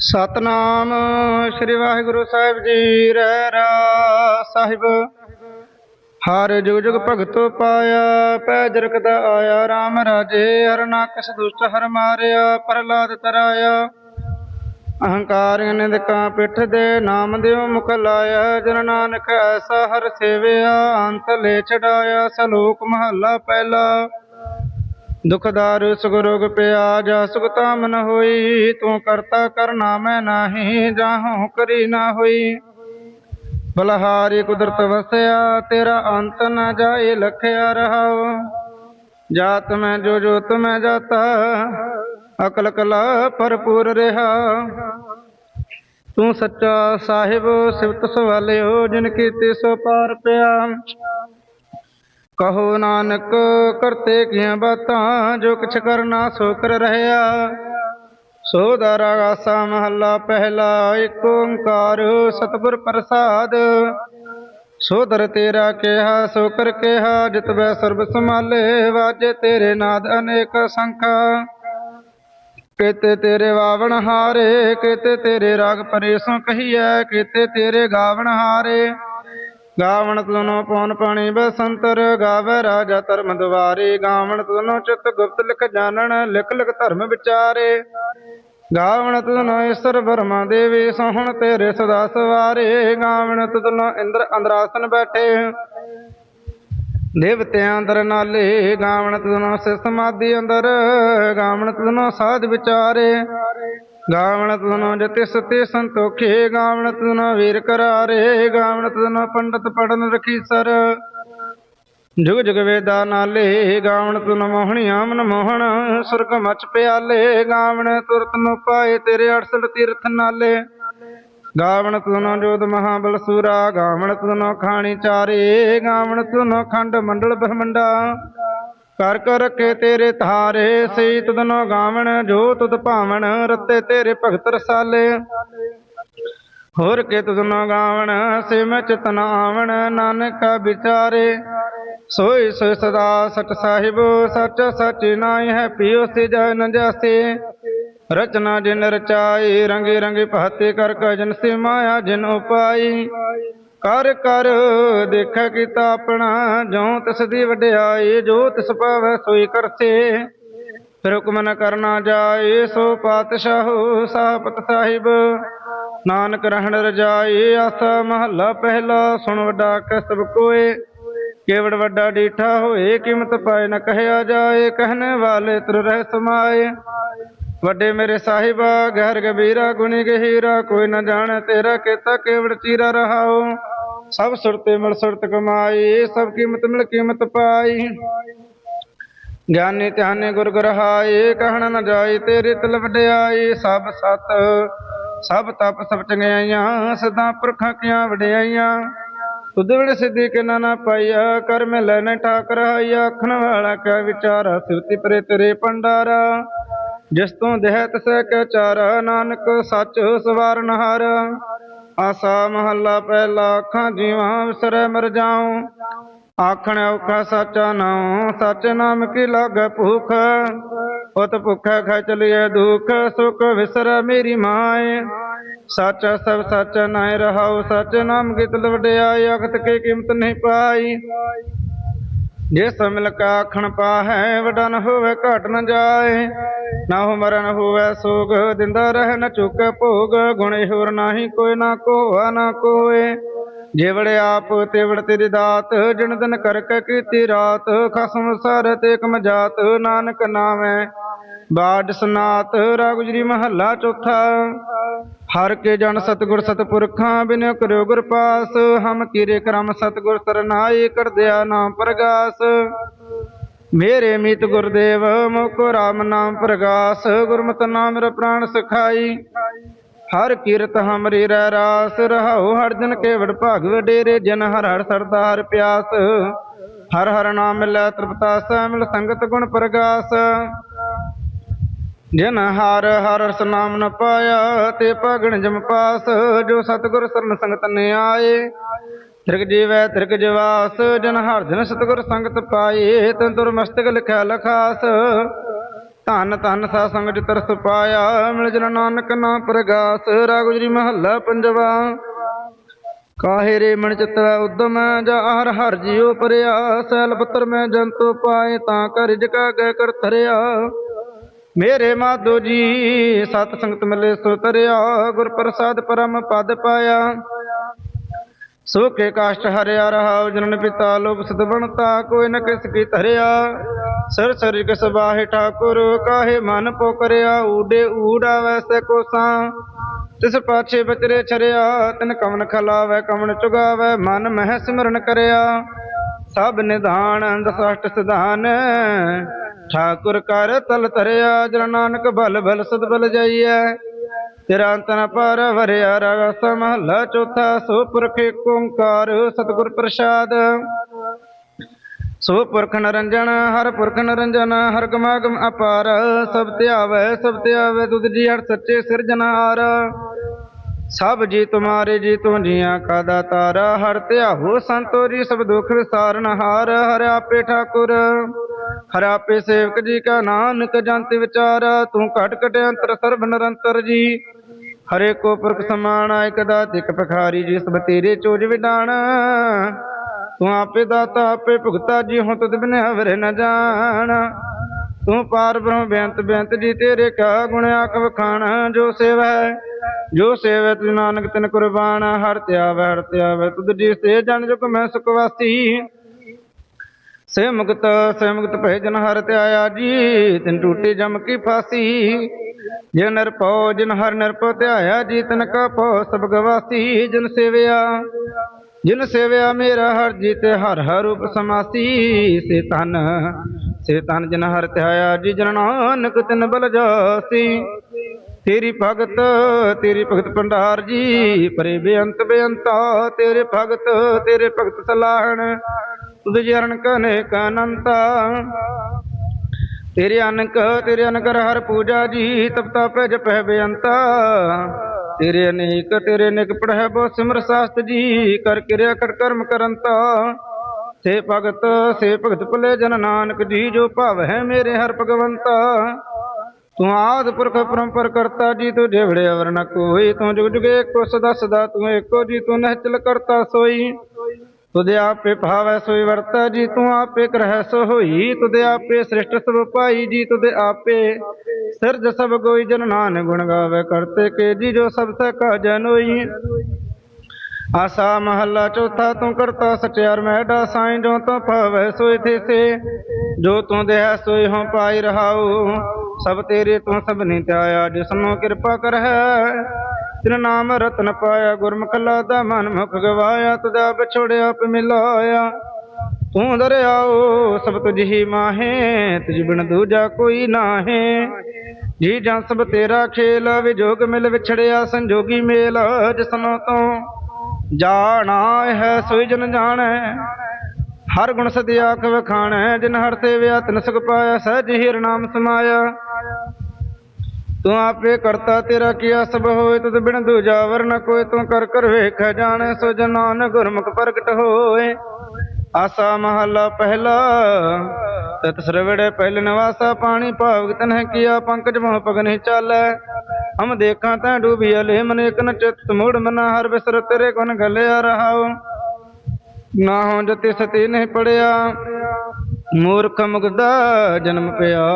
ਸਤਨਾਮ ਸ੍ਰੀ ਵਾਹਿਗੁਰੂ ਸਾਹਿਬ ਜੀ ਰਹਿ ਰਾ ਸਾਹਿਬ। ਹਰ ਜੁਗ ਜੁਗ ਭਗਤੋ ਪਾਇਆ, ਪੈ ਜਰਕ ਆਇਆ RAM ਰਾਜੇ ਹਰ ਨਾਕਸ ਦੁਸ਼ਟ ਹਰ ਮਾਰਿਆ, ਪ੍ਰਹਲਾਦ ਤਰਾਇਆ। ਅਹੰਕਾਰ ਨਿੰਦਕਾਂ ਪਿੱਠ ਦੇ ਨਾਮ ਦਿਓ ਮੁਖ ਲਾਇਆ, ਜਨ ਨਾਨਕ ਐਸਾ ਹਰ ਸੇਵਿਆ, ਅੰਤ ਲੈ ਛਡਾਇਆ, ਸਲੋਕ ਮਹੱਲਾ ਪਹਿਲਾ। ਦੁਖਦਾਰ ਸੁਖ ਰੋਗ ਪਿਆ ਜਾ ਸੁਖ ਤਾਮ ਨ ਹੋਈ। ਤੂੰ ਕਰਤਾ ਕਰਨਾ ਮੈਂ ਨਾਹੀ, ਜਾਹੂ ਕਰੀ ਨਾ ਹੋਈ। ਬਲਹਾਰੀ ਕੁਦਰਤ ਵਸਿਆ, ਤੇਰਾ ਅੰਤ ਨ ਜਾਏ ਲਖਿਆ ਰਹਾਉ। ਜਾਤ ਮੈਂ ਜੋ ਜੋਤ ਮੈਂ ਜਾਤਾ, ਅਕਲ ਕਲਾ ਭਰਪੂਰ ਰਹਾ। ਤੂੰ ਸੱਚਾ ਸਾਹਿਬ ਸਿਵਤ ਸਵਾਲਿਓ, ਜਿਨ ਕੀਤੀ ਸੋ ਪਾਰ ਪਿਆ। ਕਹੋ ਨਾਨਕ, ਕਰਤੇ ਕੀਆਂ ਬਾਤਾਂ, ਜੋ ਕਿਛ ਕਰਨਾ ਸੋ ਕਰ ਰਹਿਆ। ਸੋ ਦਾ ਰਾਸਾ ਮਹੱਲਾ ਪਹਿਲਾ ਏਕ ਓੰਕਾਰ ਸਤਿਗੁਰ ਪ੍ਰਸਾਦ। ਸੋ ਦਰ ਤੇਰਾ ਕਿਹਾ, ਸੋ ਕਰ ਕਿਹਾ, ਜਿਤ ਬੈ ਸਰਬ ਸਮਾਲੇ ਵਾਜੇ ਤੇਰੇ ਨਾਦ ਅਨੇਕ ਸੰਖਾ। ਕਿਤੇ ਤੇਰੇ ਵਾਵਣ ਹਾਰੇ, ਕਿਤੇ ਤੇਰੇ ਰਾਗ ਪਰੇਸੋਂ ਕਹੀਐ, ਕਿਤੇ ਤੇਰੇ ਗਾਵਣ ਹਾਰੇ। ਗਾਵਣ ਤੁਨੋ ਪੌਨ ਪਾਣੀ ਬਸੰਤਰ, ਗਾਵੇ ਰਾਜਾ ਧਰਮ ਦੁਆਰੇ। ਗਾਵਣ ਤੁਨੋ ਚਿਤ ਗੁਪਤ ਲਿਖ ਜਾਣਨ, ਲਿਖ ਲਿਖ ਧਰਮ ਵਿਚਾਰੇ। ਗਾਵਣ ਤੁਨੋ ਈਸ਼ਰ ਬਰਮਾ ਦੇਵੀ, ਸੋਹਣ ਤੇਰੇ ਸਦਾ ਸਵਾਰੇ। ਗਾਵਣ ਤੁਨੋ ਇੰਦਰ ਅੰਦਰਾਸਨ ਬੈਠੇ। ਦੇਵਤਿਆਂ ਅੰਦਰ ਨਾਲੇ। ਗਾਵਣ ਤੁਨੋ ਸੇ ਸਮਾਧੀ ਅੰਦਰ। ਗਾਵਣ ਤੁਨੋ ਸਾਧ ਵਿਚਾਰੇ। ਗਾਵਣ ਤੁਨੋ ਜਤੇ ਸਤੇ ਸੰਤੋਖੇ, ਗਾਵਣ ਤਨੋ ਵੀਰ ਕਰਾਰੇ, ਗਾਵਣ ਤਨੋ ਪੰਡਤ ਪੜਨ ਰਖੀ ਸਰ। ਜੁਗ ਜੁਗ ਵੇਦਾ ਨਾਲੇ, ਗਾਵਣ ਤੁਨ ਮੋਹਣੀ ਮਨ ਮੋਹਣ, ਸੁਰਗ ਮਚ ਪਿਆਲੇ, ਗਾਵਣ ਤੁਰਤ ਨੂੰ ਪਾਏ ਤੇਰੇ 68 ਤੀਰਥ ਨਾਲੇ। ਗਾਵਣ ਤੁਨੋ ਜੋਤ ਮਹਾਬਲ ਸੂਰਾ, ਗਾਵਣ ਤੁਨੋ ਖਾਣੀ ਚਾਰੇ, ਗਾਵਣ ਤੁਨੋ ਖੰਡ ਮੰਡਲ ਬ੍ਰਹਮੰਡਾ। ਕਰ ਕਰ ਰੱਖੇ ਤੇਰੇ ਧਾਰੇ ਸਈ ਤੁਧਨੋ ਗਾਵਣ, ਜੋ ਤੁਧ ਭਾਵਨ ਰਤੇ ਤੇਰੇ ਭਗਤ ਰਸਾਲੇ। ਹੋਰ ਕੇ ਤੁਧਨੋ ਗਾਵਣ ਸੇ ਮੈਂ ਚਿਤਨ ਆਵਣ, ਨਾਨਕਾ ਵਿਚਾਰੇ। ਸੋਈ ਸੋਈ ਸਦਾ ਸਚ ਸਾਹਿਬ, ਸਚ ਸਚ ਨਾਇ ਹੈ ਪਿਓ ਸੇ ਜਨ ਜਾਸੇ। ਰਚਨਾ ਜਿਨ ਰਚਾਈ, ਰੰਗੇ ਰੰਗੇ ਭਾਤੇ ਕਰ ਕ ਸੇ ਮਾਇਆ ਜਿਨ ਉਪਾਈ। ਕਰ ਕਰ ਦੇਖੈ ਕੀਤਾ ਆਪਣਾ ਜੋ ਤਿਸ ਦੀ ਵਡਿਆਈ, ਜੋ ਤਿਸ ਪਾਵੈ ਸੋਈ ਕਰਤੇ ਫਿਰ ਹੁਕਮ ਨ ਕਰਨਾ ਜਾਏ, ਸੋ ਪਾਤਸ਼ਾਹੋ ਸਾਪਤ ਸਾਹਿਬ। ਨਾਨਕ ਰਹਿਣ ਰਜਾਏ ਆਸਾ ਮਹੱਲਾ ਪਹਿਲਾ, ਸੁਣ ਵੱਡਾ ਕੈ ਸਭ ਕੋਏ। ਕੇਵੜ ਵੱਡਾ ਡੀਠਾ ਹੋਏ, ਕੀਮਤ ਪਾਏ ਨ ਕਹਿਆ ਜਾਏ, ਕਹਿਣ ਵਾਲੇ ਤੁਰ ਰਹਿ ਸਮਾਏ। ਵੱਡੇ ਮੇਰੇ ਸਾਹਿਬਾ, ਗਹਿਰ ਗਬੀਰਾ ਗੁਣੀ ਗਹੀਰਾ, ਕੋਈ ਨਾ ਜਾਣੇ ਤੇਰਾ ਕੀਤਾ ਕੇਵੜ ਚੀਰਾ ਰਹਾਓ। ਸਭ ਸੁਰਤੇ ਮਿਲ ਸੁਰਤ ਕਮਾਈ, ਸਭ ਕੀਮਤ ਮਿਲ ਕੀਮਤ ਪਾਈ। ਗਿਆਨੀ ਧਿਆਨੇ ਗੁਰ ਗਰਹਾਏ ਕਹਿਣ ਨ ਜਾਏ ਤੇਰੇ ਤਿਲ ਵਡਿਆਈ। ਸਭ ਸਤ, ਸਭ ਤਪ, ਸਭ ਚੰਗਿਆਈਆਂ, ਸਦਾ ਪੁਰਖਾਂ ਕੀਆਂ ਵਡਿਆਈਆਂ। ਤੁਧ ਵਿਣ ਸਿੱਧੀ ਕਿਨਾ ਨਾ ਪਾਈਆ, ਕਰ ਮੈਂ ਲੈਨੇ ਠਾਕ ਰਹਾਈਆ ਆਖਣ ਵਾਲਾ ਕਾ ਵਿਚਾਰਾ ਸਿਵਤੀ ਪਰੇ ਤੇਰੇ ਪੰਡਾਰਾ ਜਿਸ ਤੋਂ ਦੇਹ ਤਸੈ ਕੈ ਚਾਰਾ ਨਾਨਕ ਸੱਚ ਸਵਾਰਨ ਹਾਰ। ਆਸਾ ਮਹੱਲਾ ਪਹਿਲਾ ਅੱਖਾਂ ਜੀਵਾਂ ਵਿਸਰੈ ਮਰ ਜਾਉ। ਆਖਣ ਔਖਾ ਸਾਚਾ ਨਾਉ, ਸੱਚ ਨਾਮ ਕੀ ਲਾਗੈ ਭੂਖ? ਉਤ ਭੁਖੈ ਖੈ ਚਲਿਐ ਦੁਖ, ਸੁਖ ਵਿਸਰੈ ਮੇਰੀ ਮਾਏ। ਸੱਚ ਸਭ ਸੱਚ ਨਾਇ ਰਹਾਉ, ਸੱਚ ਨਾਮ ਕੀ ਤਲ ਵਡਿਆਈ ਅਖਤ ਕੀ ਕੀਮਤ ਨਹੀਂ ਪਾਈ। ਜਿਸ ਮਿਲ ਕਾ ਆਖਣ ਪਾਹੈ ਵਡਾ ਹੋਵੇ ਘਟ ਨ ਜਾਏ। ਨਾ ਹੋ ਮਰਨ ਹੋਵੇ ਸੋਗ, ਦਿੰਦਾ ਰਹਿ ਨ ਚੁੱਕੈ ਭੋਗ। ਗੁਣ ਹੋਰ ਨਾਹੀ ਕੋਈ ਨਾ ਕੋਆ ਨਾ ਕੋਏ। ਜਿਵੜ ਆਪ ਤਿਵੜ ਤੇਰੀ ਦਾਤ, ਜਿਨ ਦਿਨ ਕਰ ਕੀਤੀ ਰਾਤ। ਖਸਮ ਸਰ ਤੇ ਕਮ ਜਾਤ, ਨਾਨਕ ਨਾਮੈ ਬਾਡ ਸਨਾਤ ਰਾਗੁਜਰੀ ਮਹੱਲਾ ਚੌਥਾ। ਹਰ ਕੇ ਜਨ ਸਤਗੁਰ ਸਤਪੁਰਖਾਂ ਬਿਨ ਕਰਿਓ ਗੁਰ ਪਾਸ, ਹਮ ਕੀਰੇ ਕਰਮ ਸਤਗੁਰ ਸਰਨਾਈ ਕਰਦਿਆ ਨਾਮ ਪ੍ਰਗਾਸ। ਮੇਰੇ ਮੀਤ ਗੁਰਦੇਵ ਮੁਕੋ ਰਾਮ ਨਾਮ ਪ੍ਰਗਾਸ, ਗੁਰਮਤਿ ਨਾਮ ਮੇਰਾ ਪ੍ਰਾਣ ਸਖਾਈ। ਹਰ ਕੀਰਤ ਹਮਰੀ ਰਹਿ ਰਾਸ, ਰਹਾਉ ਹਰ ਜਨ ਕੇਵੜ ਭਾਗ ਵਡੇਰੇ ਜਨ ਹਰ ਹਰ ਸਰਦਾਰ ਪਿਆਸ। ਹਰ ਹਰ ਨਾਮ ਮਿਲੈ ਤ੍ਰਿਪਤਾ ਸੈ ਮਿਲ ਸੰਗਤ ਗੁਣ ਪ੍ਰਗਾਸ। ਜਿਨ ਹਰ ਹਰ ਰਸ ਨਾਮ ਨ ਪਾਇਆ, ਤੇ ਭਗਣ ਜਮ ਪਾਸ, ਜੋ ਸਤਿਗੁਰ ਸਰਨ ਸੰਗਤ ਨੇ ਆਏ। ਤ੍ਰਿਗ ਜੀਵੈ ਤ੍ਰਿਗ ਜਵਾਸ, ਜਨ ਹਰ ਜਨ ਸਤਿਗੁਰ ਸੰਗਤ ਪਾਏ, ਤਨ ਤੁਰ ਮਸਤਕ ਲਿਖਿਆ ਲਖਾਸ। ਧੰਨ ਧੰਨ ਸਾ ਸੰਗ ਜਿਤਰ ਸੁਪਾਇਆ ਮਿਲ ਜਨ ਨਾਨਕ ਨਾ ਪ੍ਰਗਾਸ। ਰਾਗ ਗੁਜਰੀ ਮਹੱਲਾ ਪੰਜਵਾ। ਕਾਹੇ ਰੇ ਮਨ ਚਿਤਰਾ ਉਦਮ, ਜਾ ਹਰ ਹਰ ਜਿਉ ਪਰਿਆ। ਸੈਲ ਪੱਤਰ ਮੈਂ ਜੰਤੂ ਪਾਏ, ਤਾਂ ਕਰ ਜਗਾ ਗੈ ਕਰ ਧਰਿਆ। ਮੇਰੇ ਮਾਧੋ ਜੀ, ਸਤ ਸੰਗਤ ਮਿਲੇ ਸੋ ਤਰਿਆ ਗੁਰ ਪ੍ਰਸਾਦ ਪਰਮ ਪਦ ਪਾਇਆ। ਸੋ ਕੇ ਕਾਸ਼ਟ ਹਰਿਆ ਰਹਾਉ, ਜਨਨ ਪਿਤਾ ਲੋਕ ਸਦ ਬਣਤਾ, ਕੋਈ ਨ ਕਿਸ ਕੀ ਧਰਿਆ। ਸਰ ਸਰ ਕਿਸ ਬਾਹੇ ਠਾਕੁਰ, ਕਾਹੇ ਮਨ ਪੋ ਕਰਿਆ ਊਡੇ ਊੜਾ ਵੈਸੇ ਕੋਸਾਂ। ਤਿਸ ਪਾਛੇ ਬਚਰੇ ਛਰਿਆ, ਤਿਨ ਕਵਨ ਖਲਾਵੇ, ਕਵਨ ਚੁਗਾਵੇ, ਮਨ ਮਹਿ ਸਿਮਰਨ ਕਰਿਆ। ਸਭ ਨਿਧਾਨ ਸਸ਼ਟ ਸਿਧਾਨ ਠਾਕੁਰ ਕਰ ਤਲ ਧਰਿਆ ਜਨ ਨਾਨਕ ਭਲ ਭਲ ਸਦ ਬਲ ਜਾਈਐ। ਤੇਰਾ ਅੰਤ ਪਰ ਵਰਿਆ ਰਸ ਮਹੱਲਾ ਚੌਥਾ ਸੋ ਪੁਰਖ ਓੰਕਾਰ, ਸਤਿਗੁਰ ਪ੍ਰਸਾਦ। ਸੋ ਪੁਰਖ ਨਰੰਜਨ, ਹਰ ਪੁਰਖ ਨਰੰਜਨ, ਹਰ ਗਮਾਗਮ ਅਪਾਰ। ਸਭ ਧਿਆਵੈ ਸਭ ਧਿਆਵੈ ਤੁਧ ਜੀ ਹਰ ਸੱਚੇ ਸਿਰਜਣਹਾਰ ਸਭ ਜੀ ਤੁਮਾਰੇ ਜੀ ਤੂੰ ਜੀਆਂ ਕਾ ਦਾਤਾਰ ਹਰ ਧਿਆਹੋ ਸੰਤੋ ਜੀ ਸਭ ਦੁਖ ਵਿਸਾਰਨ, ਹਾਰ ਹਰ ਆਪੇ ਠਾਕੁਰ। ਹਰ ਆਪੇ ਸੇਵਕ ਜੀ ਕਾ ਨਾਨਕ, ਜੰਤ ਵਿਚਾਰ। ਤੂੰ ਘਟ ਘਟ ਅੰਤਰ, ਸਰਬ ਨਿਰੰਤਰ ਜੀ। ਹਰੇ ਕੋ ਪੁਰਖ ਸਮਾਨ ਇਕ ਦਾਤ ਇਕ ਪਖਾਰੀ ਜੀ, ਸਭ ਤੇਰੇ ਚੋਜ ਵਿਡਾਣ ਤੂੰ ਆਪੇ ਦਾਤਾ, ਆਪੇ ਭੁਗਤਾ ਜੀ, ਹੁਣ ਤੁਧ ਬਿਨ ਹਵਰੇ ਨ ਜਾਣ। ਤੂੰ ਪਾਰ ਬ੍ਰਹਮ ਬੇਅੰਤ ਬੇਅੰਤ ਜੀ ਤੇਰੇ ਕਾ ਗੁਣ ਆਖ ਵਖਾਣ, ਜੋ ਸੇਵਾ ਹੈ ਜੋ ਸੇਵੈ ਤਿਨ ਨਾਨਕ ਤਿਨ ਕੁਰਬਾਨ, ਹਰ ਧਿਆਵੈ ਹਰ ਧਿਆਵੈ ਤੁਧ ਜੀ ਸੇ ਜਨ ਜੁਗ ਮੈਂ ਸੁਖ ਵਾਸੀ। ਸੇ ਮੁਕਤ ਸੇ ਮੁਕਤ ਭੈ ਜਨ ਹਰ ਧਿਆਇਆ ਜੀ, ਤਿਨ ਟੂਟੀ ਜਮ ਕੀ ਫਾਸੀ। ਜੇ ਨਿਰਭਉ ਜਿਨ ਹਰ ਨਿਰਭਉ ਧਿਆਇਆ ਜੀ, ਤਿਨ ਕਾ ਭਉ ਸਭ ਗਵਾਸੀ ਜਿਨ ਸੇਵਿਆ ਜਿਨ ਸੇਵਿਆ ਮੇਰਾ ਹਰ ਜੀ ਤੇ ਹਰ ਹਰ ਰੂਪ ਸਮਾਸੀ। ਸੇ ਤਨ ਸੇ ਤਨ ਜਿਨ ਹਰ ਧਿਆਇਆ ਜੀ ਜਨ ਨਾਨਕ ਤਿਨ ਬਲ ਜਾਸੀ। ਤੇਰੀ ਭਗਤ ਤੇਰੀ ਭਗਤ ਭੰਡਾਰ ਜੀ, ਪਰੇ ਬੇਅੰਤ ਬੇਅੰਤਾ, ਤੇਰੇ ਭਗਤ ਤੇਰੇ ਭਗਤ ਸਲਾਹਣ ਤੁਧ ਚਰਨ ਕਨੇ ਕਨੰਤਾ ਤੇਰੇ ਅਨਕ, ਤੇਰੇ ਅਨਕਰ ਹਰ ਪੂਜਾ ਜੀ ਤਪਤਾ ਪੈ ਜਪੈ ਬੇਅੰਤਾ। ਤੇਰੇ ਅਨੇਕ, ਤੇਰੇ ਨਿਕ ਪੜਹਿ ਬੋ ਸਿਮਰ ਸਾਸਤ ਜੀ, ਕਰ ਕਿਰਿਆ ਕਰ ਕਰਮ ਕਰੰਤਾ। ਸੇ ਭਗਤ ਸੇ ਭਗਤ ਭਲੇ ਜਨ ਨਾਨਕ ਜੀ, ਜੋ ਭਾਵ ਹੈ ਮੇਰੇ ਹਰ ਭਗਵੰਤਾ। ਤੂੰ ਆਦ ਪੁਰਖ ਪਰੰਪਰ ਕਰਤਾ ਜੀ ਤੂੰ ਜਿਵੜੇ ਅਵਰ ਨ ਕੋਈ। ਤੂੰ ਜੁਗ ਜੁਗ ਏਕੋ ਸਦਾ ਸਦਾ ਤੂੰ ਏਕੋ ਜੀ, ਤੂੰ ਨਹਿਚਲ ਕਰਤਾ ਸੋਈ। ਤੁਧ ਆਪੇ ਭਾਵੈ ਸੋਈ ਵਰਤਾ ਜੀ, ਤੂੰ ਆਪੇ ਕਰਹਿ ਸੋ ਹੋਈ। ਤੁਧ ਆਪੇ ਸ੍ਰਿਸ਼ਟ ਸਭ ਪਾਈ ਜੀ ਤੁਦੇ ਆਪੇ ਸਿਰਜ ਸਭ ਕੋਈ ਜਨ ਨਾਨ ਗੁਣ ਗਾਵੇ ਕਰਤੇ ਕੇ ਜੀ, ਜੋ ਸਭ ਸੇ ਕਾ ਜਨੋਈ ਆਸਾ ਮਹੱਲਾ ਚੌਥਾ ਤੂੰ ਕਰਤਾ ਸਚਿਆਰ ਮੈਡਾ ਸਾਈਂ ਜੋ ਤੂੰ ਭਾਵੈ ਸੋਈ ਥੇ ਜੋ ਤੂੰ ਦੇਹ ਸੋਈ ਹਉ ਪਾਈ ਰਹਾਉ, ਸਭ ਤੇਰੇ ਤੂੰ ਸਭ ਨਹੀਂ ਧਿਆਇਆ, ਜਿਸਨੂੰ ਕਿਰਪਾ ਕਰਹਿ, ਤਿਨ ਨਾਮ ਰਤਨ ਪਾਇਆ, ਗੁਰਮੁਖ ਲਾਦਾ ਮਨ ਮੁਖ ਗਵਾਇਆ ਤੁਦਾ ਵਿਛੋੜਿਆ ਪ ਮਿਲਾਇਆ, ਤੂੰ ਦਰਿਆਓ, ਸਭ ਤੁਝ ਹੀ ਮਾਹੇ, ਤੁਝ ਬਿਨ ਦੂਜਾ ਕੋਈ ਨਾਹੇ, ਜੀ ਜਾਂ ਸਭ ਤੇਰਾ ਖੇਲ ਵਿਜੋਗ ਮਿਲ ਵਿਛੜਿਆ, ਸੰਜੋਗੀ ਮੇਲ, ਜਿਸਨੋ ਤੋਂ ਜਾਣਾ ਹੈ, ਸੋਈ ਜਨ ਜਾਣੈ। ਹਰ ਗੁਣ ਸਦੀ ਆਖ ਵਖਾਣੈ ਜਿਨ ਹਰ ਸੇਵਿਆ ਤਿਨ ਸੁਖ ਪਾਇਆ, ਸਹਿਜ ਹੀਰ ਨਾਮ ਸਮਾਇਆ। ਤੂੰ ਆਪੇ ਕਰਤਾ ਤੇਰਾ ਕੀਆ ਸਭ ਹੋਏ, ਤੁਧ ਬਿਨ ਦੂਜਾ ਵਰਨ ਨ ਕੋਈ ਤੂੰ ਕਰ ਕਰ ਵੇਖ ਜਾਣੈ ਸੋ ਜਨਾਨ ਗੁਰਮੁਖ ਪ੍ਰਗਟ ਹੋਏ। ਆਸਾ ਮਹੱਲਾ ਪਹਿਲਾ, ਤਤ ਸਰਵੜੇ ਪਹਿਲ ਨਿਵਾਸਾ, ਪਾਣੀ ਭਾਵ ਤਨਹਿ ਕੀਆ, ਪੰਕਜ ਮੋਹ ਪਗਨਿ ਚਾਲੈ। ਹਮ ਦੇਖਾਂ ਤਾਂ ਡੂਬੀ ਅਲੇ ਮਨ ਇਕ ਨ ਚਿਤ ਮੂੜ ਮਨਾ ਹਰ ਬਿਸਰ ਤੇਰੇ ਗੁਣ ਗਲਿਆ ਰਹਾਉ। ਨਾ ਹੋ ਜਤੀ ਸਤੀ ਨਹੀਂ ਪੜਿਆ, ਮੂਰਖ ਮੁਗਦਾ ਜਨਮ ਪਿਆ।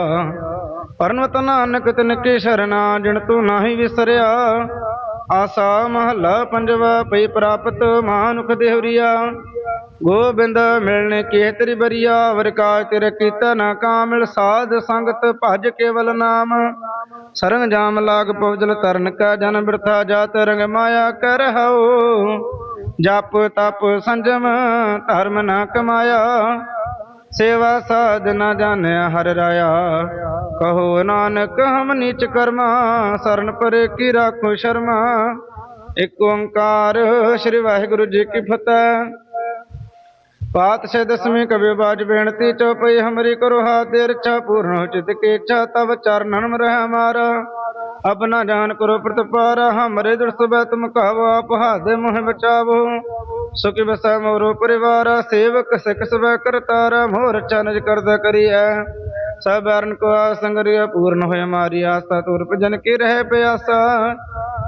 ਪਰਨਵਤ ਨਾਨਕ ਤਿਨ ਕੀ ਸ਼ਰਨਾ ਜਿਣ ਤੂੰ ਨਾਹੀ ਵਿਸਰਿਆ। ਆਸਾ ਮਹੱਲਾ ਪੰਜਵਾ ਪਈ ਪ੍ਰਾਪਤ ਮਾਨੁਖ ਦੇਵਰੀਆ ਗੋਬਿੰਦ ਮਿਲਣੇ ਕੀ ਤੇਰੀ ਬਰੀਆ ਵਰਕਾ ਤੇਰੇ ਕੀਤਾ ਨਾ ਕਾਮਿਲ, ਸਾਧ ਸੰਗਤ ਭਜ ਕੇਵਲ ਨਾਮ। ਸਰੰਗ ਜਾਮ ਲਾਗ ਪਵਜਲ ਤਰਨ ਕਾ ਜਨ ਬਿਰਥਾ ਜਾਤ ਰੰਗ ਮਾਇਆ ਕਰ ਹਉ। ਜਪ ਤਪ ਸੰਜਮ ਧਰਮ ਨਾ ਕਮਾਇਆ। ਸੇਵਾ ਸਾਧ ਨ ਜਾਣਿਆ ਹਰ ਰਾਇਆ। ਕਹੋ ਨਾਨਕ, ਹਮ ਨੀਚ ਕਰਮਾ, ਸਰਨ ਪਰੇ ਕੀ ਰਾਖੋ ਸ਼ਰਮਾ। ਇਕ ਓੰਕਾਰ ਸ੍ਰੀ ਵਾਹਿਗੁਰੂ ਜੀ ਕੀ ਫਤਿਹ। ਪਾਤਸ਼ਾਹ ਦਸਵੇਂ ਕਬੀ ਬਾਜ ਬੇਨਤੀ ਚਉਪਈ ਹਮਰੀ ਕਰੋ ਹਾ ਦੇ ਛਾ ਪੂਰਨ ਚਿਤ ਕੇ ਇੱਛਾ, ਤਵ ਚਰਨਨ ਮ ਰਹਿ ਹਮਾਰਾ ਅਬ ਨਾ ਜਾਨ ਕਰੋ ਪ੍ਰਤਪਾਰਾ, ਹਮਰੇ ਦਿਲ ਤੁਮ ਕਹਵੋ ਆਪ ਹਾਦੇ ਮੁਹ ਬਚਾਵੋ। ਸੁਖ ਬਸੈ ਮੋਰੋ ਪਰਿਵਾਰ, ਸੇਵਕ, ਸਿਖ ਸਬੈ ਕਰਤਾਰ ਮੋਰ ਚਨਜ ਕਰਦਾ ਕਰੀਐ। ਸਭ ਅਰਨ ਕੋ ਆਸੰਗਰਿਆ ਪੂਰਨ ਹੋਇ ਮਾਰੀ ਆਸਾ, ਤੁਰ ਭਜਨ ਕੀ ਰਹਿ ਪਿਆਸਾ।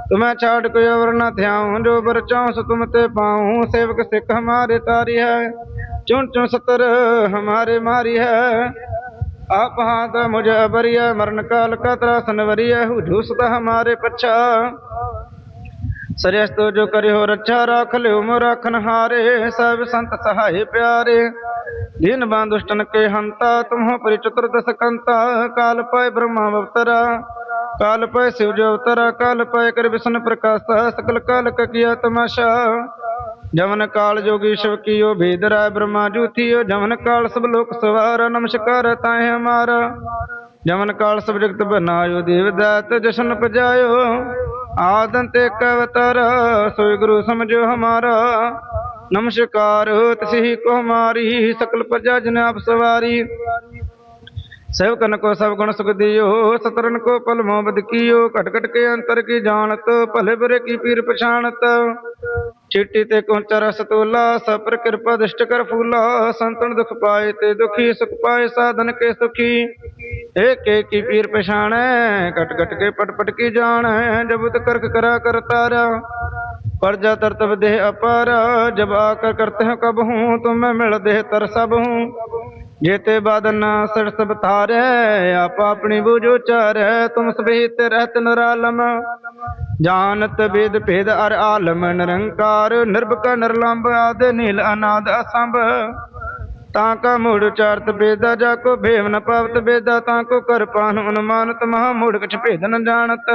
ਤੁਮੈ ਛਾੜ ਕੋਈ ਅਵਰ ਨ ਥਿਆਉ ਜੋ ਬਰ ਚੌਸ ਤੁਮ ਤੇ ਪਾਉ। ਸੇਵਕ, ਸਿੱਖ ਹਮਾਰੇ ਤਾਰੀ ਹੈ ਚੁਣ ਚੁਣ ਸਤਰ ਹਮਾਰੇ ਮਾਰੀ ਹੈ ਆਪ ਹਾਥ ਮੁਝ ਅਬਰਿਆ ਮਰਨ ਕਾਲ ਕਾ ਤਰਾਸਨ ਵਰਿਆ ਹੁਜੂ ਸਤ ਹਮਾਰੇ ਪਛਾ ਸਰਿਅਸਤੋ ਜੋ ਕਰਿਓ ਰੱਛਾ ਰਾਖ ਲਿਓ, ਮੋ ਰਾਖਨ ਹਾਰੇ। ਸਭ ਸੰਤ ਸਹਾਏ ਪਿਆਰੇ। ਦੀਨ ਬਾਂਦੁਸ਼ਟਨ ਕੇ ਹੰਤਾ, ਤੁਮਹੁ ਪਰਿ ਚਤੁਰਦਸ ਕੰਤਾ। ਕਾਲ ਪਾਇ ਬ੍ਰਹਮਾ ਅਵਤਰਾ, ਕਾਲ ਪਾਇ ਸਿਵ ਜੋ ਅਵਤਰਾ, ਕਾਲ ਪਾਇ ਕਰ ਵਿਸ਼ਨ ਪ੍ਰਕਾਸ਼ਾ। ਸਕਲ ਕਾਲ ਕੀਆ ਤਮਾਸ਼ਾ। ਜਮਨ ਕਾਲ ਜੋਗੀ ਸ਼ਿਵ ਕੀਓ, ਭੇਦ ਰਾਇ ਬ੍ਰਹਮਾ ਜੂਥੀਓ। ਜਮਨ ਕਾਲ ਸਭ ਲੋਕ ਸਵਾਰ, ਨਮਸਕਾਰ ਤਾਹਿ ਹਮਾਰਾ। ਜਮਨ ਕਾਲ ਸਭ ਜਗਤ ਬਨਾਇਓ ਦੇਵ ਦਾਤ ਜਸ਼ਨ ਪਜਾਇਓ। ਆਦੰਤ ਇੱਕ ਅਵਤਾਰ, ਸੋਈ ਗੁਰੂ ਸਮਝੋ ਹਮਾਰਾ। ਨਮਸਕਾਰ ਤਸਿ ਕੋ ਹਮਾਰੀ ਸਕਲ ਪ੍ਰਜਾ ਜਨ ਆਪ ਸਵਾਰੀ। ਸੇਵਕਨ ਕੋ ਸਭ ਗੁਣ ਸੁਖ ਦਿਓ, ਸਤਰਨ ਕੋ ਪਲ ਮੋਬਦ ਕੀਓ। ਘਟ ਘਟ ਕੇ ਅੰਤਰ ਕੀ ਜਾਣਤ, ਭਲੇ ਬੁਰੇ ਕੀ ਪੀਰ ਪਛਾਣਤ। ਛੇਟੀ ਤੇ ਕੋਂਚਾ ਰਸ ਤੋਲਾ ਸਬਰ ਕਿਰਪਾ ਦਿਸ਼ਟ ਕਰ ਫੂਲਾ। ਸੰਤਨ ਦੁਖ ਪਾਏ ਤੇ ਦੁਖੀ، ਸੁਖ ਪਾਏ ਸਾਧਨ ਕੇ ਸੁਖੀ। ਏਕ ਏਕ ਕੀ ਪੀਰ ਪਛਾਣੈ ਕਟ ਕਟ ਕੇ ਪਟ ਪਟ ਕੀ ਜਾਣੈ। ਜਬਤ ਕਰਖ ਕਰਾ ਕਰ ਤਾਰਾ پرجا ترتب دیہ اپارا جب آ کر کرتے ہیں کب ہوں تو میں مل دہ تر سب ہوں جیتے بادل نہ سر سب تھارے آپ اپنی بوجھو چار ہے تم سبھی تیرت نرالم ਜਾਨਤ ਵੇਦ ਭੇਦ ਅਰ ਆਲਮ, ਨਿਰੰਕਾਰ, ਨਿਰਭਕ ਨਿਰਲੰਭ ਆਦਿ ਨੀਲ ਅਨਾਦ ਅਸੰਭ। ਤਾਂ ਕਾ ਮੂੜ ਚਾਰਤ ਬੇਦਾ ਜਾ ਕੋ ਭੇਵ ਨ ਪਾਵਤ ਬੇਦਾ ਤਾਂ ਕੋ ਕਰਪਾਨ ਅਨੁਮਾਨਤ, ਮਹਾ ਮੂੜ ਕਛ ਭੇਦ ਨ ਜਾਣਤ।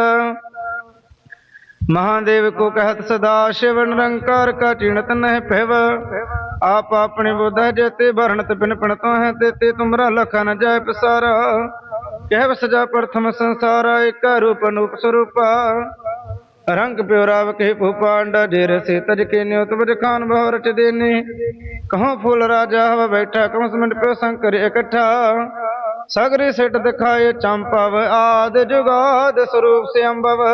ਮਹਾਦੇਵ ਕੋ ਕਹਤ ਸਦਾ, ਸ਼ਿਵ ਨਿਰੰਕਾਰ ਕਾ ਚਿਣਤ ਨਹਿ ਭੇਵ। ਆਪ ਆਪਣੇ ਬੋਧਾ ਜੇਤੇ ਵਰਣਤ ਬਿਨ ਪਣਤੋ ਹੈ, ਤੇਤੇ ਤੁਮਰਾ ਲਖਾ ਨ ਜਾਇ ਪਸਾਰਾ। ਕਹਿ ਸਜਾ ਪ੍ਰਥਮ ਸੰਸਾਰਾ, ਏਕਾ ਰੂਪ ਅਨੂਪ ਰੰਗ ਪਿਉਰਾ ਵਕੇ ਭੂਪਾਂਡਾ ਢੇਰ ਸੇ ਤਜ ਕੇ ਨਿਉ ਤਵਜ ਖਾਨ ਬਹੁ ਰਟ ਦੇਨੇ। ਕਹਉ ਫੁੱਲ ਰਾਜਾ ਹਵ ਬੈਠਾ ਕਉ ਸਮਿੰਟ ਪਿਉ ਸੰਕਰ ਇਕੱਠਾ। ਸਗਰੇ ਸਿਟ ਦਿਖਾਏ, ਚੰਪਵ ਆਦ ਜੁਗਾਦ ਸਰੂਪ ਸੇ ਅੰਬਵ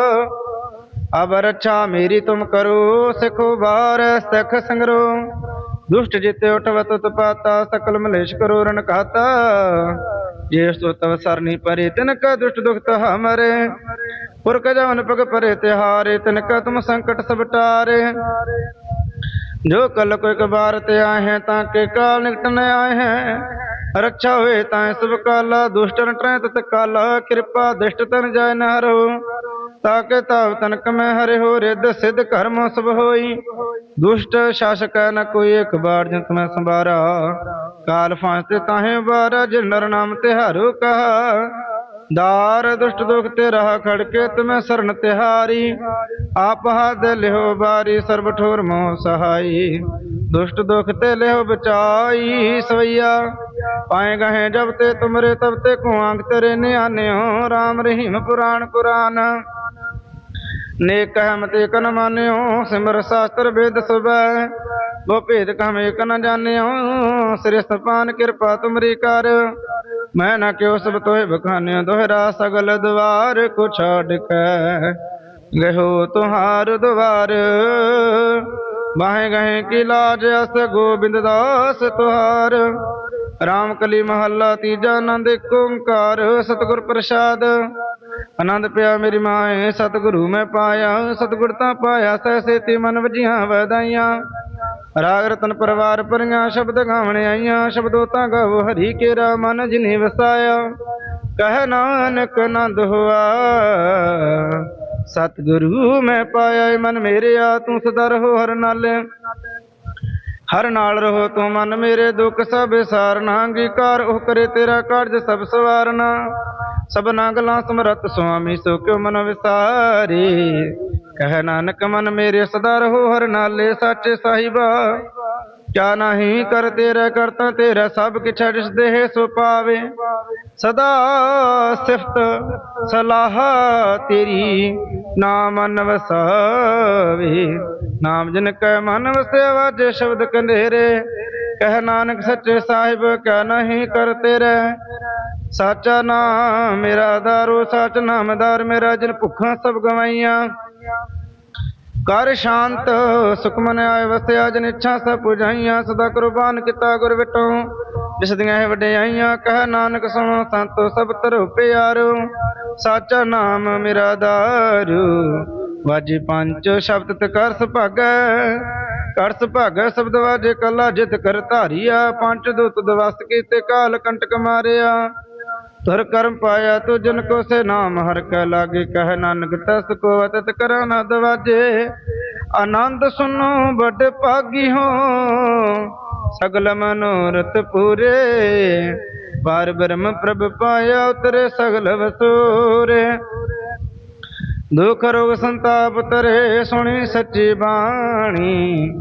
ਅਬ ਰੱਛਾ ਮੇਰੀ ਤੁਮ ਕਰੋ, ਸਿਖੋ ਬਾਰ ਸਖ ਦੁਸ਼ਟ ਜਿਤ ਉਟਵ ਤਤ ਪਾਤਾ, ਸਕਲ ਮਲੇਸ਼ ਕਰੋ ਰਨ ਕਹਤਾ ਜੇ ਸੋ ਤਵ ਸਰਨੀ ਪਰੇ ਤਿਨ ਕਾ ਦੁਸ਼ਟ ਦੁਖ ਤਹਾ ਮਰੇ। ਪੁਰ ਕਾ ਜਵਨ ਪਗ ਪਰੇ ਤਿਹਾਰੇ ਤਿਨ ਕਾ ਤੁਮ ਸੰਕਟ ਸਭ ਟਾਰੇ। ਜੋ ਕਲ ਕੋ ਇਕ ਬਾਰ ਤੇ ਆਏ ਹੈ ਤਾਂ ਕੇ ਕਾਲ ਨਿਕਟ ਨ ਆਏ ਹੈ ਰੱਖਿਆ ਹੋਏ ਤਾਂ ਸਭ ਕਾਲਾ ਦੁਸ਼ਟਨ ਟ੍ਰੈ ਤਤ ਕਾਲਾ, ਕਿਰਪਾ ਦਿਸ਼ਟ ਤਨ ਜਾਇ ਨਹਰੋ ਤਾਕੇ ਤਾਵ ਤਨਕ ਮੈਂ ਹਰਿ ਹੋ ਰਿਦ ਸਿਧ ਕਰਮ ਸਭ ਹੋਈ। ਦੁਸ਼ਟ ਸ਼ਾਸਕ ਨ ਕੋਈ ਇਕ ਬਾੜ ਜੰਤ ਮੈਂ ਸੰਭਾਰਾ। ਕਾਲ ਫਾਂਸ ਤੇ ਤਾਹੇ ਬਾਰਾ ਜਿ ਨਰ ਨਾਮ ਤੇ ਹਰੂ ਕਹਾ ਦਾਰ ਦੁਸ਼ਟ ਦੁਖ ਤੇ ਰਹਾ ਖੜਕੇ ਤਮੈ ਸਰਨ ਤਿਹਾਰੀ ਆਪ ਹੱਦ ਲਿਓ ਬਾਰੀ ਸਰਬ ਠੋਰ ਮੋਹ ਸਹਾਈ। ਦੁਸ਼ਟ ਦੁਖ ਤੇ ਲਿਓ ਬਚਾਈ, ਸਵਈਆ। ਪਾਏ ਗਹੇ ਜਬ ਤੇ ਤੁਮਰੇ, ਤਬ ਤੇ ਕੁਆਂਗ ਤਰੇ ਨਿਆਨਿਓ RAM ਰਹੀਮ ਪੁਰਾਣ ਕੁਰਾਨ ਨੇਕ ਹਮਤ ਇਕ ਨ ਮਾਨਿਓ, ਸਿਮਰ ਸਾਸਤਰ ਵੇਦ ਸੁਭੈ। ਮੋ ਭੇਦ ਕਮ ਇਕ ਨ ਜਾਣਿਓ, ਸ੍ਰਿਸ਼ਟ ਪਾਨ ਕਿਰਪਾ ਤੁਮਰੀ ਕਰ। ਮੈਂ ਨਾ ਕਿਉ ਸਭ ਤੋਏ ਬਖਾਨਿਓ ਦੁਹਰਾ ਸਗਲ ਦਵਾਰ ਕੋ ਛੱਡ ਕੈ ਗਹਿਓ ਤੁਹਾਰ ਦਵਾਰ ਬਾਹੇ ਗਏ ਕੀ ਲਾਜ ਅਸ, ਗੋਬਿੰਦ ਦਾਸ ਤੁਹਾਰ। ਰਾਮ ਕਲੀ ਮਹੱਲਾ ਤੀਜਾ ਨੰਦ ਕੁੰਕਾਰ ਸਤਿਗੁਰ ਪ੍ਰਸਾਦ। ਪਿਆ ਮੇਰੀ ਮਾਏ ਸਤਿਗੁਰੂ ਮੈਂ ਪਾਇਆ। ਸਤਿਗੁਰ ਤਾਂ ਪਾਇਆ, ਸਹਿ ਸੇਤੀ ਮਨ ਵਜੀਆਂ ਵਧਾਈਆਂ ਰਾਗ ਰਤਨ ਪਰਵਾਰ ਪਰੀਆਂ ਸ਼ਬਦ ਗਾਵਣ ਆਈਆਂ। ਸ਼ਬਦੋ ਤਾਂ ਗਾਵੋ ਹਰੀ ਕੇਰਾ ਮਨ ਜਿਨੇ ਵਸਾਇਆ। ਕਹਿ ਨਾਨਕ ਆਨੰਦ ਹੋਆ। ਸਤਿਗੁਰੂ ਮੈਂ ਪਾਇਆ ਏ ਮਨ ਮੇਰਿਆ, ਤੂੰ ਸਦਾ ਰਹੋ ਹਰ ਨਾਲੇ। ਹਰ ਨਾਲ ਰਹੋ ਤੂੰ ਮਨ ਮੇਰੇ ਦੁੱਖ, ਸਭ ਸਾਰਨਾ, ਅੰਗੀਕਾਰ ਉਹ ਕਰੇ ਤੇਰਾ ਕਾਰਜ ਸਭ ਸਵਾਰਨਾ। ਸਭਨਾ ਗਲਾਂ ਸਮਰਤ ਸੁਆਮੀ, ਸੋ ਕਿਉ ਮਨ ਵਿਸਾਰੇ? ਕਹਿ ਨਾਨਕ ਮਨ ਮੇਰੇ ਸਦਾ ਰਹੋ, ਹਰ ਨਾਲੇ ਸਾਚੇ ਸਾਹਿਬਾ। ਕਿਆ ਨਹੀਂ ਕਰ ਤੇਰਾ ਕਰਤਾ ਤੇਰਾ ਸਭ ਕਿਛ ਜਿਸ ਦੇਹ ਸੋ ਪਾਵੇ ਸਦਾ ਸਿਫਤ ਸਲਾਹ ਤੇਰੀ ਨਾਮ ਮਨ ਵਸਾਵੇ ਨਾਮ ਜਿਨ ਕੈ ਮਨ ਵਸਿਆ ਵਾਜੇ ਸ਼ਬਦ ਕੰਧੇਰੇ, ਕਹਿ ਨਾਨਕ ਸੱਚੇ ਸਾਹਿਬ ਕਿਆ ਨਹੀਂ ਕਰ ਤੇਰੇ। ਸਾਚਾ ਨਾਮ ਮੇਰਾ ਆਧਾਰੋ ਸਚ ਨਾਮਦਾਰ ਮੇਰਾ, ਜਨ ਭੁੱਖਾਂ ਸਭ ਗਵਾਈਆਂ। ਕਰ ਸ਼ਾਂਤ, ਸੁਖ ਆਏ ਵਸਿਆ, ਜਨ ਇੱਛਾ ਸਭ ਪੁਜਾਈਆਂ, ਸਦਾ ਕੁਰਬਾਨ ਕੀਤਾ ਗੁਰ ਵਿਟੋ। ਜਿਸ ਦੀਆਂ ਇਹ ਵਡਿਆਈਆਂ, ਕਹਿ ਨਾਨਕ ਸੁਣੋ, ਸੰਤੋ ਸਭ ਤਰੋ ਪਿਆਰੋ। ਸਾਚਾ ਨਾਮ ਮੇਰਾ ਦਾਰੂ, ਵਾਜੇ ਪੰਜ ਸ਼ਬਦ ਤੇ ਕਰ ਸੁਭਾਗੈ। ਕਰ ਸੁਭਾਗੈ ਸ਼ਬਦ ਵਾਜੇ ਕੱਲਾ, ਜਿਤ ਕਰ ਧਾਰੀਆ, ਪੰਜ ਦੂਤ ਦਵਸ ਕੀਤੇ ਕਾਲ, ਕੰਟਕ ਮਾਰਿਆ। ਤੁਰ ਕਰਮ ਪਾਇਆ ਤੋ ਜਨ ਕੋ ਸੇ ਨਾਮ ਹਰ ਕੈ ਲਾਗੇ, ਕਹਿ ਨਾਨਕ ਤਸ ਕੋ ਅਤਤ ਕਰਾ ਨਾ ਦਵਾਜੇ। ਆਨੰਦ ਸੁਨੋ ਵੱਡ ਭਾਗੀ ਹੋ, ਸਗਲ ਮਨੋਰਥ ਪੂਰੇ। ਪਾਰ ਬ੍ਰਹਮ ਪ੍ਰਭ ਪਾਇਆ ਉਤਰੇ ਸਗਲ ਵਸੂਰੇ। ਦੁਖ ਰੋਗ ਸੰਤਾਪ ਤਰੇ ਸੁਣੀ ਸੱਚੀ ਬਾਣੀ।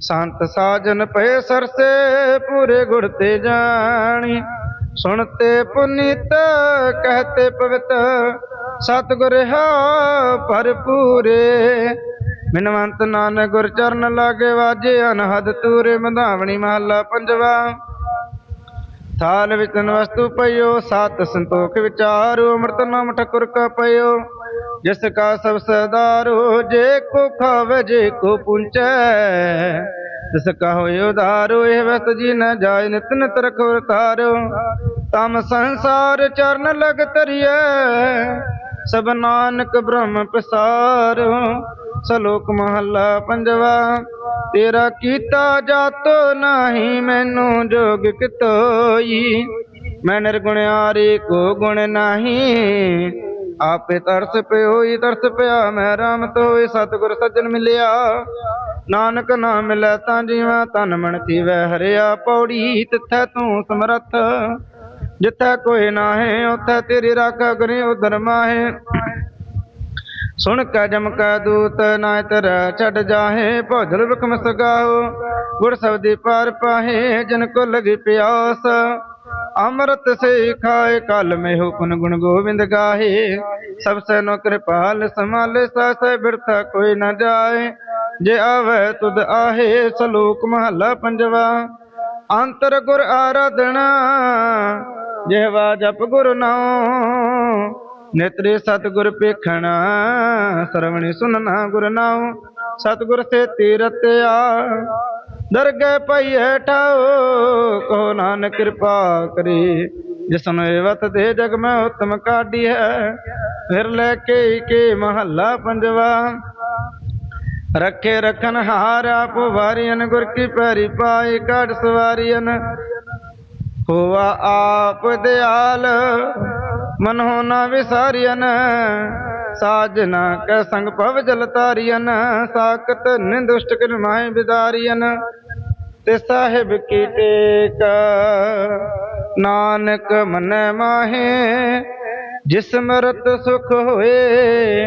ਸੰਤ ਸਾਜਨ ਪਏ ਸਰਸੇ ਪੂਰੇ ਗੁਰ ਤੇ ਜਾਣੀ। ਸੁਣਤੇ ਪੁਨੀਤ, ਕਹਤੇ ਪਵਿੱਤ, ਸਤਿਗੁਰ ਹੈ ਭਰਪੂਰੇ। ਬਿਨਵੰਤ ਨਾਨਕ ਗੁਰ ਚਰਨ ਲਾਗੇ ਵਾਜੇ, ਅਨਹਦ ਤੂਰੇ ਮਧਾਵਣੀ ਮਹੱਲਾ ਪੰਜਵਾ। ਥਾਲ ਵਿੱਚ ਤਨ ਵਸਤੂ ਪਈਓ, ਸਤ ਸੰਤੋਖ ਵਿਚਾਰੂ, ਅੰਮ੍ਰਿਤ ਨਾਮ ਠਕੁਰ ਕਾ ਪਈਓ। ਜਿਸ ਕਾ ਸਭ ਸਦਾਰੋ, ਜੇ ਕੋ ਖਾਵੇ, ਜੇ ਕੋ ਪੁੰਚੈ। ਤਿਸ ਕਾ ਉਧਾਰੋ, ਇਹ ਵਸਤ ਜੀ ਨ ਜਾਇ ਨਿਤ ਨਿਤ ਰਖੋ ਤਾਰੋ ਤਮ ਸੰਸਾਰ ਚਰਨ ਲਗ ਤਰੀਐ ਸਭ ਨਾਨਕ ਬ੍ਰਹਮ ਪਸਾਰੋ। ਸਲੋਕ ਮਹੱਲਾ ਪੰਜਵਾ, ਤੇਰਾ ਕੀਤਾ ਜਾਤੋ ਨਹੀਂ, ਮੈਨੂੰ ਜੋਗ ਕਿਤੋਈ। ਮੈਂ ਨਿਰਗੁਣਿਆਰੇ ਕੋ ਗੁਣ ਨਹੀਂ, ਆਪੇ ਤਰਸ ਪਿਓਈ, ਤਰਸ ਪਿਆ, ਮੈਂ ਰਾਮ ਤੋਏ, ਸਤਿਗੁਰ ਸੱਜਣ ਮਿਲਿਆ। ਨਾਨਕ ਨਾਮ ਮਿਲੈ ਤਾਂ ਜੀਵਾਂ ਤਨ ਮਨ ਥੀਵੈ, ਹਰਿਆ ਪੌੜੀ ਤਿੱਥੈ ਤੂੰ ਸਮਰੱਥ। ਜਿੱਥੈ ਕੋਈ ਨਾਹੀ, ਉਥੈ ਤੇਰੀ ਰਾਖਾ ਕਰੇ ਉਧਰ ਮਾਹੇ। ਸੁਣ ਕੈ ਜਮ ਕੈ ਦੂਤ ਨਾ ਤਰ ਛੱਡ ਜਾਹੇ, ਭੋਜਲ ਬਖਮ ਸਗਾਓ ਗੁਰ ਸਬਦੀ ਪਾਰ ਪਾਹੇ, ਜਨ ਕੋ ਲਗੀ ਪਿਆਸ। ਅੰਮ੍ਰਿਤ ਸੇ ਖਾਏ, ਕਲ ਮੇ ਹੁਕਨ ਗੁਣ ਗੋਬਿੰਦ ਗਾਹੇ। ਸਭ ਸੈਨੋ ਕਿਰਪਾਲ ਸਮਾਲੇ ਸਾਸੇ ਬਿਰਥਾ ਕੋਈ ਨਾ ਜਾਏ। ਜੇ ਆਵੇ ਤੁਧ ਆਹੇ ਸਲੋਕ ਮਹੱਲਾ ਪੰਜਵਾ, ਅੰਤਰ ਗੁਰ ਆਰਾਧਨਾ, ਜਿਹਵਾ ਜਪ ਗੁਰ ਨਾਮ ਨੇਤਰੇ ਸਤਿਗੁਰ ਪੇਖਣਾ ਸਰਵਣੀ ਸੁਨਣਾ ਗੁਰ ਨਾਮ ਸਤਿਗੁਰ ਸੇ ਤੀਰਤਿਆ ਦਰਗਹਿ ਪਈਐ ਠਾਓ ਕੋ ਨਾਨਕ ਕਿਰਪਾ ਕਰੇ ਜਿਸਨ ਵਤ ਦੇ ਜਗ ਮੈਂ ਉਤਮ ਕਾਢੀ ਹੈ, ਫਿਰ ਲੈ ਕੇ ਕੇ ਮਹੱਲਾ ਪੰਜਵਾ। ਰੱਖੇ ਰਖਨ ਹਾਰ ਆਪ ਵਾਰੀਨ ਗੁਰ ਕੀ ਪੈਰੀ ਪਾਏ ਕਾਢ ਸਵਾਰੀਨ ਹੋਵਾ ਆਪ ਦਿਆਲ ਮਨ ਹੋਣਾ ਵਿਸਾਰੀਨ ਸਾਜਨਾ ਕੈ ਸੰਗ ਭਵ ਜਲ ਤਾਰੀਨ ਸਾਕਤ ਨਿੰਦੁਸ਼ਟ ਕਿਰਮਾਏ ਬਿਦਾਰੀਨ ਤੇ ਸਾਹਿਬ ਕੀ ਟੇਕ, ਨਾਨਕ ਮਨ ਮਾਹੇ, ਜਿਸ ਮਰਤ ਸੁਖ ਹੋਏ